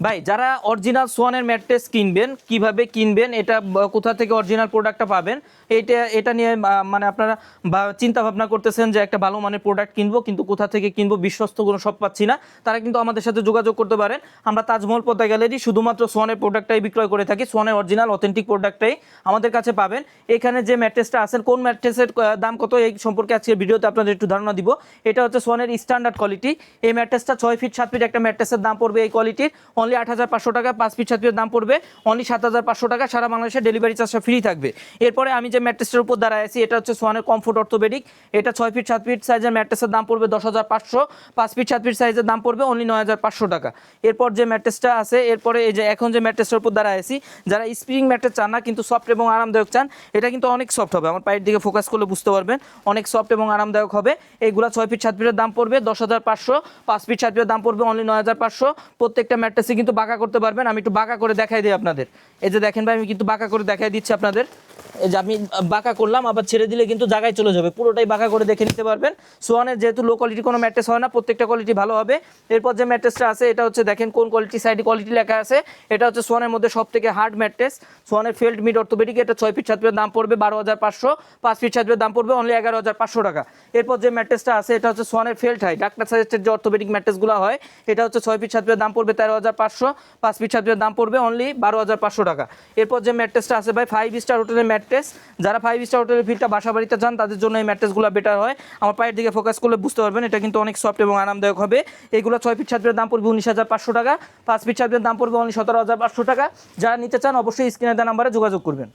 ভাই, যারা original সোয়ানের mattress কিনবেন, কীভাবে কিনবেন, এটা কোথা থেকে অরিজিনাল প্রোডাক্টটা পাবেন, এটা এটা নিয়ে মানে আপনারা চিন্তা ভাবনা করতেছেন যে একটা ভালো মানের প্রোডাক্ট কিনবো, কিন্তু কোথা থেকে কিনবো, বিশ্বস্ত কোনো সব পাচ্ছি না, তারা কিন্তু আমাদের সাথে যোগাযোগ করতে পারেন। আমরা তাজমহল পদ্মা গ্যালারি শুধুমাত্র সোয়ানের প্রোডাক্টটাই বিক্রয় করে থাকি সোয়ানের অরিজিনাল অথেন্টিক প্রোডাক্টটাই আমাদের কাছে পাবেন। এখানে যে ম্যাট্রেসটা আছেন, কোন ম্যাট্রেসের দাম কত, এই সম্পর্কে আজকে ভিডিওতে আপনাদের একটু ধারণা দিব। এটা হচ্ছে সোয়ানের স্ট্যান্ডার্ড কোয়ালিটি এই ম্যাট্রেসটা ছয় ফিট সাত ফিট একটা ম্যাট্রেসের দাম পড়বে এই কোয়ালিটির অনলি আট হাজার পাঁচশো টাকা, পাঁচ ফিট সাত দাম পড়বে। অনলি সাত হাজার পাঁচশো টাকা, সারা বাংলাদেশে ডেলিভারি চার্জটা ফ্রি থাকবে। এরপরে আমি যে ম্যাট্রেসটার উপর দাঁড়ায় আছি, এটা হচ্ছে সোয়ানের কমফোর্ট অর্থোপেডিক এটা ছয় ফিট সাত ফিট সাইজের ম্যাট্রেসের দাম পড়বে দশ হাজার পাঁচশো। পাঁচ ফিট সাত ফিট সাইজের দাম পড়বে অনলি নয় হাজার পাঁচশো টাকা। এরপর যে ম্যাট্রেসটা আছে, এরপরে এই যে এখন যে ম্যাট্রেসের উপর দাঁড়ায় আছি, যারা স্প্রিং ম্যাট্রেস চান না, কিন্তু সফট এবং আরামদায়ক চান, এটা কিন্তু অনেক সফট হবে। আমার পায়ের দিকে ফোকাস করলে বুঝতে পারবেন, অনেক সফট এবং আরামদায়ক হবে। এইগুলা ছয় ফিট সাত ফিটের দাম পড়বে দশ হাজার পাঁচশো। পাঁচ ফিট সাত ফিটের দাম পড়বে অনলি নয় হাজার পাঁচশো। প্রত্যেকটা ম্যাট্রেসে কিন্তু বাঁকা করতে পারবেন। আমি একটু বাঁকা করে দেখাই দিই আপনাদের। এই যে দেখেন ভাই, আমি কিন্তু বাঁকা করে দেখাই দিচ্ছি আপনাদের। এই যে আমি বাঁকা করলাম, আবার ছেড়ে দিলে কিন্তু জায়গায় চলে যাবে। পুরোটাই বাঁকা করে দেখে নিতে পারবেন। সোয়ানের যেহেতু লো কোয়ালিটি কোনো ম্যাট্রেস হয় না, প্রত্যেকটা কোয়ালিটি ভালো হবে। এরপর যে ম্যাট্রেসটা আছে, এটা হচ্ছে দেখেন কোন কোয়ালিটি সাইডে কোয়ালিটি লেখা আছে। এটা হচ্ছে সোয়ানের মধ্যে সব থেকে হার্ড ম্যাট্রেস। সোয়ানের ফেল্ড মিড অর্থোপেডিক এটা ছয় ফিট ফিটের দাম পড়বে বারো হাজার পাঁচশো। পাঁচ ফিট ফিটের দাম পড়বে অনলি এগারো হাজার পাঁচশো টাকা। এরপর যে ম্যাট্রেসটা আছে, এটা হচ্ছে সোয়ানের ফেল্ট হাই ডাক্তার সাজেস্টেড যে অর্থোপেডিক ম্যাট্রেসগুলো হয়, এটা হচ্ছে ছয় ফিট ফিটের দাম পড়বে তেরো হাজার পাঁচশো। পাঁচ ফিট ফিটের দাম পড়বে অনলি বারো হাজার পাঁচশো টাকা। এরপর যে ম্যাট্রেসটা আছে ভাই ফাইভ স্টার হোটেলের ম্যাট্রেস যারা ফাইভ স্টার হোটেলের ফিলটা বাসা বাড়িতে যান, তাদের জন্য এই ম্যাট্রেসগুলো বেটার হয়। আমার পায়ের দিকে ফোকাস করলে বুঝতে পারবেন, এটা কিন্তু অনেক সফট এবং আরামদায়ক হবে। এগুলো ছয় ফিট সাত দাম পড়বে উনিশ হাজার পাঁচশো টাকা। পাঁচ ফিট সাত দাম পড়বে অনলি সতেরো হাজার পাঁচশো টাকা। যারা নিতে চান, অবশ্যই স্ক্রিনে দেওয়া নাম্বারে যোগাযোগ করবেন।